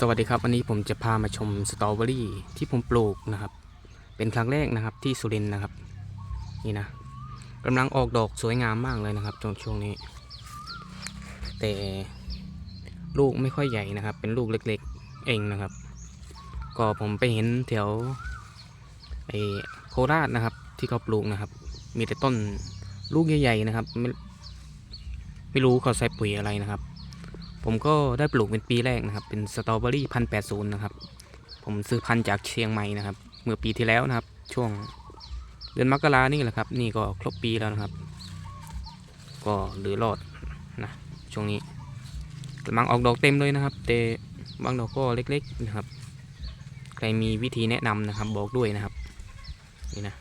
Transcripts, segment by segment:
สวัสดีครับวันนี้ผมจะพามาชมสตรอเบอรี่ที่ผมปลูกนะครับ เป็นครั้งแรกนะครับที่สุรินทร์นะครับ นี่นะกำลังออกดอกสวยงามมากเลยนะครับช่วงช่วงนี้ แต่ลูกไม่ค่อยใหญ่นะครับ เป็นลูกเล็กๆเองนะครับ ก็ผมไปเห็นแถวไอโคราชนะครับ ที่เขาปลูกนะครับ มีแต่ต้นลูกใหญ่ๆนะครับ ไม่ไม่รู้เขาใส่ปุ๋ยอะไรนะครับ ผมก็ได้ปลูกเป็นปีแรกนะครับ เป็นสตรอเบอรี่พันแปดศูนย์นะครับ ผมซื้อพันจากเชียงใหม่นะครับ เมื่อปีที่แล้วนะครับ ช่วงเดือนมกรานี่แหละครับ นี่ก็ครบปีแล้วนะครับ ก็เหลือรอดนะช่วงนี้กำลังออกดอกเต็มเลยนะครับ แต่บางดอกก็เล็กๆนะครับ ใครมีวิธีแนะนำนะครับบอกด้วยนะครับ นี่นะ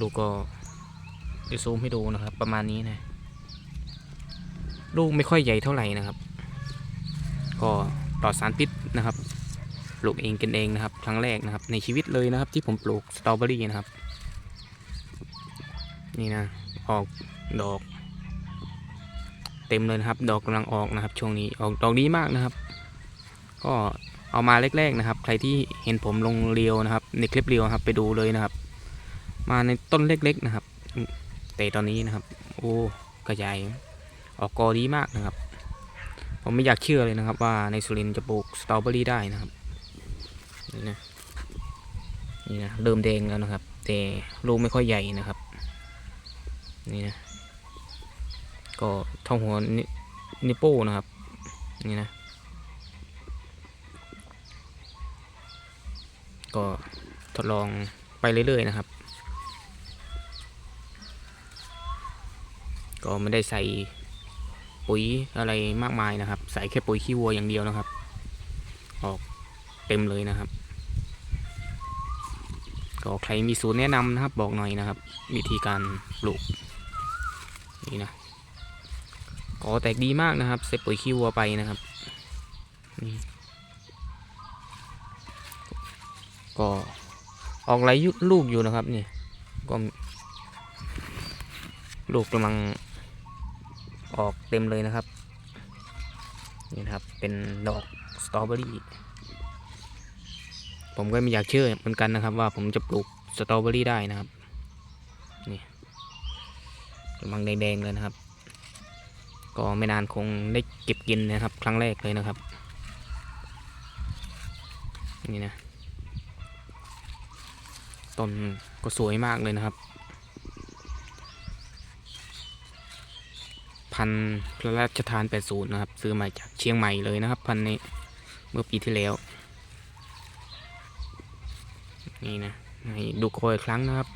ลูกก็จะซูมให้ดูนะครับ ประมาณนี้นะ ลูกไม่ค่อยใหญ่เท่าไหร่นะครับ ก็ปลอดสารพิษนะครับปลูกเองกินเองนะครับ ครั้งแรกนะครับ ในชีวิตเลยนะครับ ที่ผมปลูกสตรอเบอรี่นะครับ นี่นะออกดอก เต็มเลยนะครับ ดอกกำลังออกนะครับ ช่วงนี้ออกดอกดีมากนะครับ ก็เอามาแรกๆนะครับ ใครที่เห็นผมลงเรียวนะครับ ในคลิปเรียวครับ ไปดูเลยนะครับ มาในต้นเล็กๆนะครับ แต่ตอนนี้นะครับ โอ้กระจาย ออกกอดีมากนะครับ ผมไม่อยากเชื่อเลยนะครับ ว่าในสุรินจะปลูกสตรอเบอรี่ได้นะครับ นี่นะนี่นะเริ่มแดงแล้วนะครับ แต่ลูกไม่ค่อยใหญ่นะครับ นี่นะ ก็เท่าหัวนิโป้นะครับ นี่นะ ก็ทดลองไปเรื่อยๆนะครับ ก็ไม่ได้ใส่ ปุ๋ยอะไรมากมายนะครับ ใส่แค่ปุ๋ยขี้วัวอย่างเดียวนะครับ ออกเต็มเลยนะครับ ก็ใครมีสูตรแนะนำนะครับ บอกหน่อยนะครับ วิธีการปลูกนี่นะก็แตกดีมากนะครับ ใส่ปุ๋ยขี้วัวไปนะครับนี่ก็ออกไหลายลูกอยู่นะครับนี่ก็ลูกกำลัง ออกเต็มเลยนะครับนี่นะครับเป็นดอกสตรอเบอรี่ผมก็ไม่อยากเชื่อเหมือนกันนะครับ ว่าผมจะปลูกสตรอเบอรี่ได้นะครับนี่กำลังแดงๆเลยนะครับ ก็ไม่นานคงได้เก็บกินนะครับ ครั้งแรกเลยนะครับ นี่นะต้นก็สวยมากเลยนะครับ พันธุ์พระราชทาน80นะครับ ซื้อมาจากเชียงใหม่เลยนะครับ พันธุ์นี้เมื่อปีที่แล้ว นี่นะให้ดูโคอยครั้งนะครับ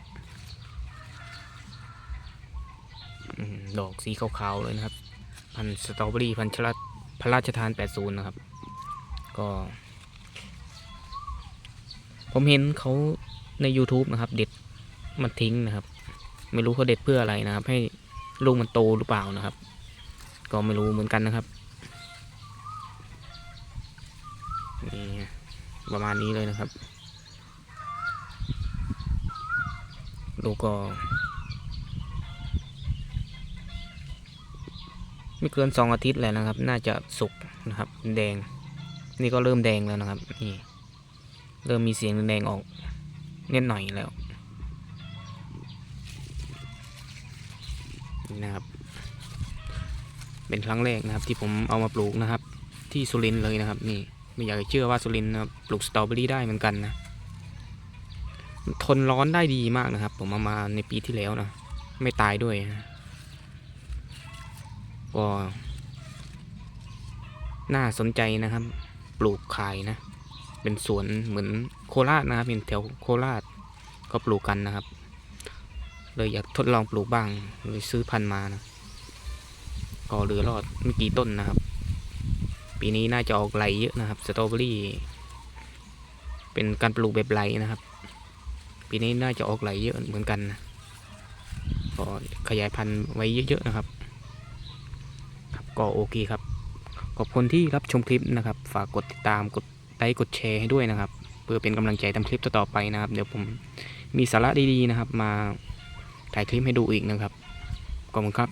อดอกสีขาวๆเลยนะครับ พันธุ์สตรอเบอรี่พันธุ์ชลัดพระราชทาน80นะครับ ก็ ผมเห็นเขาใน YouTube นะครับ เด็ดมันทิ้งนะครับ ไม่รู้เขาเด็ดเพื่ออะไรนะครับ ให้ ลูกมันโตหรือเปล่านะครับ ก็ไม่รู้เหมือนกันนะครับนี่ประมาณนี้เลยนะครับลูกก็ไม่เกินสองอาทิตย์แล้วนะครับ น่าจะสุกนะครับ แดง นี่ก็เริ่มแดงแล้วนะครับ นี่ เริ่มมีเสียงแดงออกนิดหน่อยแล้ว นี่นะครับ เป็นครั้งแรกนะครับ ที่ผมเอามาปลูกนะครับ ที่สุรินเลยนะครับ นี่ไม่อยากจะเชื่อว่าสุรินนะครับปลูกสตรอเบอรี่ได้เหมือนกันนะทนร้อนได้ดีมากนะครับ ผมเอามาในปีที่แล้วนะไม่ตายด้วยนะก็น่าสนใจนะครับ ปลูกขายนะ เป็นสวนเหมือนโคราชนะครับเป็นแถวโคราชก็ปลูกกันนะครับ เลยอยากทดลองปลูกบ้างเลยซื้อพันธุ์มานะก็เหลือรอดไม่กี่ต้นนะครับ ปีนี้น่าจะออกไหลเยอะนะครับสตรอเบอรี่เป็นการปลูกแบบไหลนะครับ ปีนี้น่าจะออกไหลเยอะเหมือนกันนะก็ขยายพันธุ์ไว้เยอะๆนะครับครับ ก็โอเคครับ ขอบคุณที่รับชมคลิปนะครับ ฝากกดติดตามกดไลค์กดแชร์ให้ด้วยนะครับ เพื่อเป็นกำลังใจทำคลิปต่อๆไปนะครับ เดี๋ยวผมมีสาระดีๆนะครับมา ถ่ายคลิปให้ดูอีกนะครับขอบคุณครับ